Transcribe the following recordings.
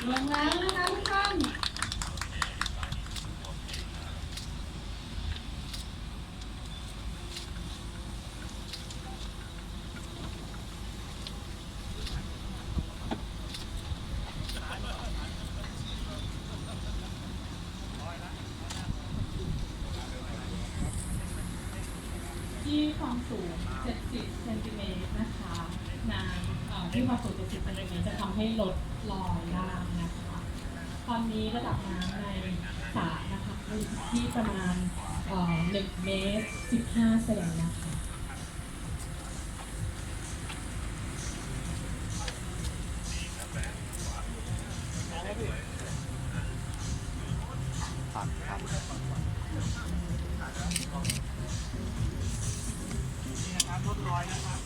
ที่ความสูง 70 เซนติเมตรนะคะ น้ำเอ่อที่ควาสูง70เซนติเมตรจะทำให้ลดรอยได้นะคะตอนนี้ระดับน้ำในสระนะคะที่ประมาณเอ่อ1เมตร15เซนนะคะครับ ครับ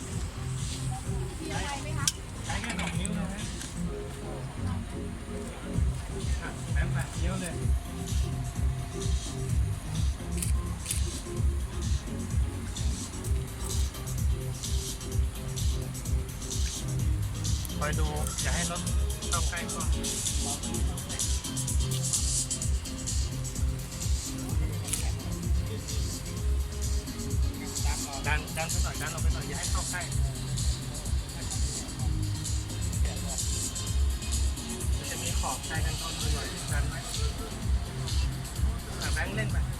ใช้แค่สองนิ้วนะฮะอะแบงค์แปดนิ้วเลยคอยดู อย่าให้รถเข้าใกล้ก่อน ดันดันไปหน่อยดันออกไปหน่อยอย่าให้เข้าใกล้จะมีขอบใช้กันต้นด้วยดันไหมแบงค์เล่นไป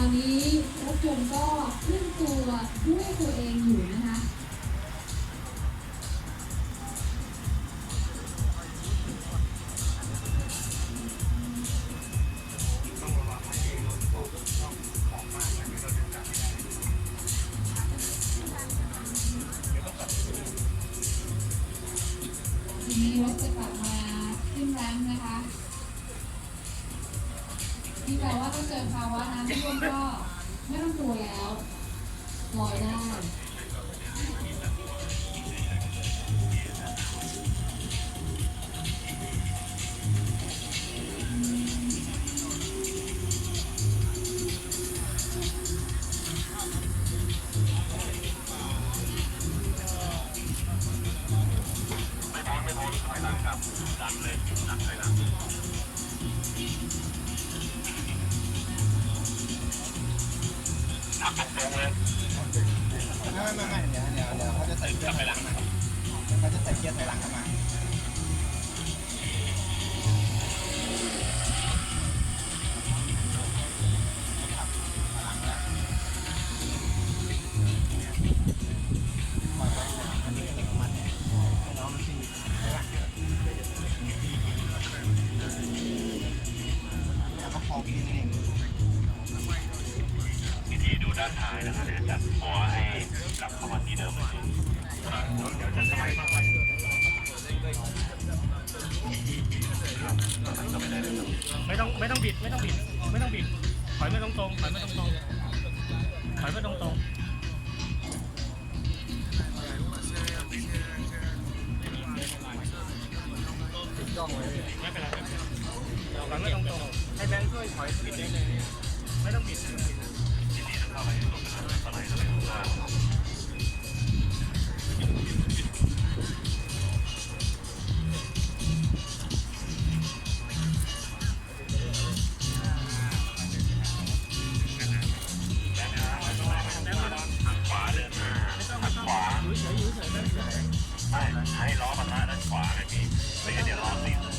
ตอนนี้รถยนต์ก็ขึ้นตัวด้วยตัวเองอยู่นะคะทีนี้รถจะกลับมาขึ้นแรงนะคะ ที่แปลว่าต้องเจอภาวะน้ำท่วมก็ไม่ต้องกลัวแล้วลอยได้ไม่ไม่ ไม่ไม่ไม่เดี๋ยวเดี๋ยวเดี๋ยวเขาจะใส่เกียร์ถอยหลังมาเขาจะใส่เกียร์ถอยหลังเข้ามาวิธีดู ด้านท้ายนะครับเนี่ยจัดหัวให้กลับเข้ามาที่เดิมเลยเดี๋ยวจะสบายมากกว่าไม่ต้องไม่ต้องบิดไม่ต้องบิดไม่ต้องบิดถอยไม่ตรงตรงถอยไม่ตรงตรงถอยไม่ตรงตรงไม่เป็นไรไม่เป็นไรถอยไม่ตรงตรงให้แบงค์ช่วยถอยบิดได้เลยไม่ต้องไม่ต้องบิด เดินหน้าหันขวาอยู่เฉยอยู่เฉยไม่ต้องใช่ให้ล้อปะทะด้านขวาเลยพี่ไม่งั้นเดี๋ยวล้อติด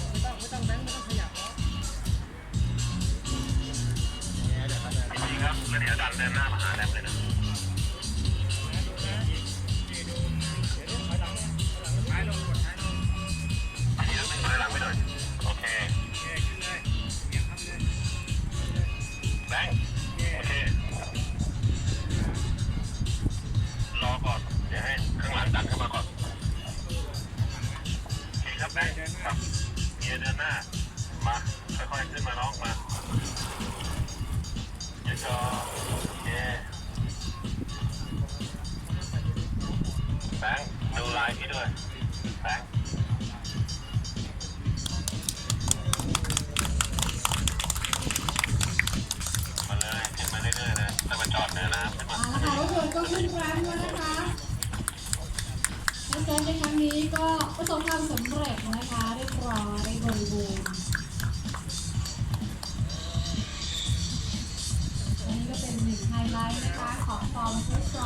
ครับแล้วเดี๋ยวดันเดินหน้ามาหาแรมเลยนะไปเยอะไปหลังไปหน่อยโอเคแบงค์โอเค รอก่อน เดี๋ยวให้ข้างหลังดันเข้ามาก่อนโอเคครับแบงค์ครับเกียร์เดินหน้า มา ค่อยๆขึ้นมาน้องมา แบงดูลายพี่ด้วยแบงมาเลยขึ้นมาเรื่อยๆเลยแล้วมจอดเนื้อน้ำขึ้นค่ะรถยนต์ก็ขึ้นร้าแล้วนะคะแล้วเซนในครั้งนี้ก็ประสบความสำเร็จนะคะเรียบร้อยบริบูรณ์ ไฮไลท์นะคะของฟอร์มฟุตซอ